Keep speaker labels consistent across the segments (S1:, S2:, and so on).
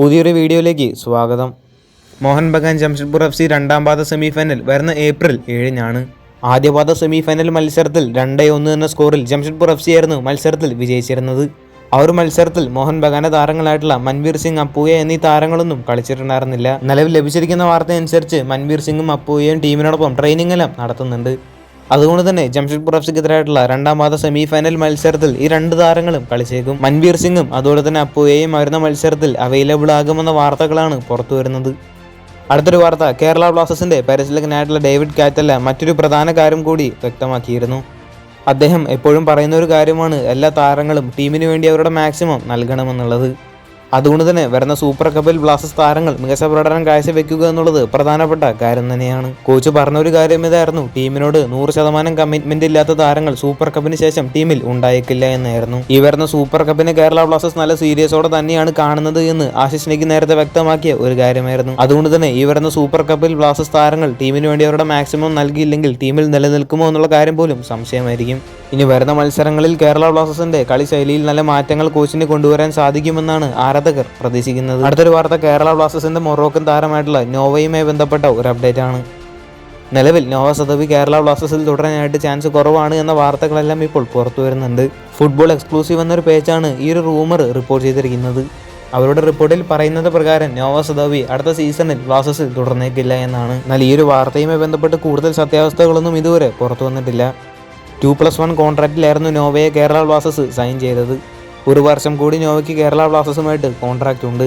S1: പുതിയൊരു വീഡിയോയിലേക്ക് സ്വാഗതം. മോഹൻ ബഗാൻ ജംഷഡ്പൂർ എഫ് സി രണ്ടാം പാദ സെമി ഫൈനൽ വരുന്ന ഏപ്രിൽ ഏഴിനാണ്. ആദ്യപാദ സെമി ഫൈനൽ മത്സരത്തിൽ രണ്ടേ ഒന്ന് എന്ന സ്കോറിൽ ജംഷഡ്പൂർ എഫ് സി ആയിരുന്നു മത്സരത്തിൽ വിജയിച്ചിരുന്നത്. ആ ഒരു മത്സരത്തിൽ മോഹൻ ബഗാന്റെ താരങ്ങളായിട്ടുള്ള മൻവീർ സിംഗ് അപ്പൂയ എന്നീ താരങ്ങളൊന്നും കളിച്ചിട്ടുണ്ടായിരുന്നില്ല. നിലവിൽ ലഭിച്ചിരിക്കുന്ന വാർത്തയനുസരിച്ച് മൻവീർ സിംഗും അപ്പൂയയും ടീമിനോടൊപ്പം ട്രെയിനിങ് എല്ലാം നടത്തുന്നുണ്ട്. അതുകൊണ്ട് തന്നെ ജംഷഡ്പൂർ എഫ് സിക്കെതിരായിട്ടുള്ള രണ്ടാം പാത സെമി ഫൈനൽ മത്സരത്തിൽ ഈ രണ്ട് താരങ്ങളും കളിച്ചേക്കും. മൻവീർ സിംഗും അതുപോലെ തന്നെ അപ്പുയെയും വരുന്ന മത്സരത്തിൽ അവൈലബിൾ ആകുമെന്ന വാർത്തകളാണ് പുറത്തു വരുന്നത്. അടുത്തൊരു വാർത്ത കേരള ബ്ലാസ്റ്റേഴ്സിന്റെ പരിശീലകനായിട്ടുള്ള ഡേവിഡ് കാറ്റല്ല മറ്റൊരു പ്രധാന കാര്യം കൂടി വ്യക്തമാക്കിയിരുന്നു. അദ്ദേഹം എപ്പോഴും പറയുന്ന ഒരു കാര്യമാണ് എല്ലാ താരങ്ങളും ടീമിന് വേണ്ടി അവരുടെ മാക്സിമം നൽകണമെന്നുള്ളത്. അതുകൊണ്ട് തന്നെ വരുന്ന സൂപ്പർ കപ്പിൽ ബ്ലാസ്റ്റേഴ്സ് താരങ്ങൾ മികച്ച പ്രകടനം കാഴ്ചവെക്കുക എന്നുള്ളത് പ്രധാനപ്പെട്ട കാര്യം തന്നെയാണ്. കോച്ച് പറഞ്ഞ ഒരു കാര്യം ഇതായിരുന്നു. ടീമിനോട് നൂറ് ശതമാനം കമ്മിറ്റ്മെന്റ് ഇല്ലാത്ത താരങ്ങൾ സൂപ്പർ കപ്പിന് ശേഷം ടീമിൽ ഉണ്ടായേക്കില്ല എന്നായിരുന്നു. ഈ വരുന്ന സൂപ്പർ കപ്പിന് കേരള ബ്ലാസ്റ്റേഴ്സ് നല്ല സീരിയസോടെ തന്നെയാണ് കാണുന്നത് എന്ന് ആശിഷ് നെഗി നേരത്തെ വ്യക്തമാക്കിയ ഒരു കാര്യമായിരുന്നു. അതുകൊണ്ട് തന്നെ ഈ വരുന്ന സൂപ്പർ കപ്പിൽ ബ്ലാസ്റ്റേഴ്സ് താരങ്ങൾ ടീമിന് വേണ്ടി അവരുടെ മാക്സിമം നൽകിയില്ലെങ്കിൽ ടീമിൽ നിലനിൽക്കുമോ എന്നുള്ള കാര്യം പോലും സംശയമായിരിക്കും. ഇനി വരുന്ന മത്സരങ്ങളിൽ കേരള ബ്ലാസ്റ്റേഴ്സിന്റെ കളി ശൈലിയിൽ നല്ല മാറ്റങ്ങൾ കോച്ചിന് കൊണ്ടുവരാൻ സാധിക്കുമെന്നാണ് ആരാധകർ പ്രതീക്ഷിക്കുന്നത്. അടുത്തൊരു വാർത്ത കേരള ബ്ലാസ്റ്റേഴ്സിന്റെ മൊറോക്കൻ താരമായിട്ടുള്ള നോവയുമായി ബന്ധപ്പെട്ട ഒരു അപ്ഡേറ്റ് ആണ്. നിലവിൽ നോവ സദവി കേരള ബ്ലാസ്റ്റേഴ്സിൽ തുടരാനായിട്ട് ചാൻസ് കുറവാണ് എന്ന വാർത്തകളെല്ലാം ഇപ്പോൾ പുറത്തു വരുന്നുണ്ട്. ഫുട്ബോൾ എക്സ്ക്ലൂസീവ് എന്നൊരു പേജാണ് ഈ ഒരു റൂമർ റിപ്പോർട്ട് ചെയ്തിരിക്കുന്നത്. അവരുടെ റിപ്പോർട്ടിൽ പറയുന്നത് പ്രകാരം നോവ സദവി അടുത്ത സീസണിൽ ബ്ലാസ്റ്റേഴ്സിൽ തുടർന്നേക്കില്ല എന്നാണ്. എന്നാൽ ഈ ഒരു വാർത്തയുമായി ബന്ധപ്പെട്ട് കൂടുതൽ സത്യാവസ്ഥകളൊന്നും ഇതുവരെ പുറത്തു വന്നിട്ടില്ല. ടു പ്ലസ് വൺ കോൺട്രാക്റ്റിലായിരുന്നു നോവയെ കേരള ബ്ലാസ്റ്റേഴ്സ് സൈൻ ചെയ്തത്. ഒരു വർഷം കൂടി നോവയ്ക്ക് കേരള ബ്ലാസ്റ്റേഴ്സുമായിട്ട് കോൺട്രാക്റ്റ് ഉണ്ട്.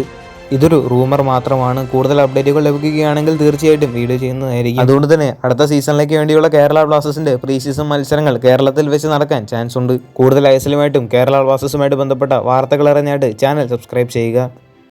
S1: ഇതൊരു റൂമർ മാത്രമാണ്. കൂടുതൽ അപ്ഡേറ്റുകൾ ലഭിക്കുകയാണെങ്കിൽ തീർച്ചയായിട്ടും വീഡിയോ ചെയ്യുന്നതായിരിക്കും. അതുകൊണ്ട് തന്നെ അടുത്ത സീസണിലേക്ക് വേണ്ടിയുള്ള കേരള ബ്ലാസ്റ്റേഴ്സിന്റെ പ്രീ സീസൺ മത്സരങ്ങൾ കേരളത്തിൽ വെച്ച് നടക്കാൻ ചാൻസ് ഉണ്ട്. കൂടുതൽ ഐസലുമായിട്ടും കേരള ബ്ലാസ്റ്റേഴ്സുമായിട്ട് ബന്ധപ്പെട്ട വാർത്തകൾ അറിഞ്ഞായിട്ട് ചാനൽ സബ്സ്ക്രൈബ് ചെയ്യുക.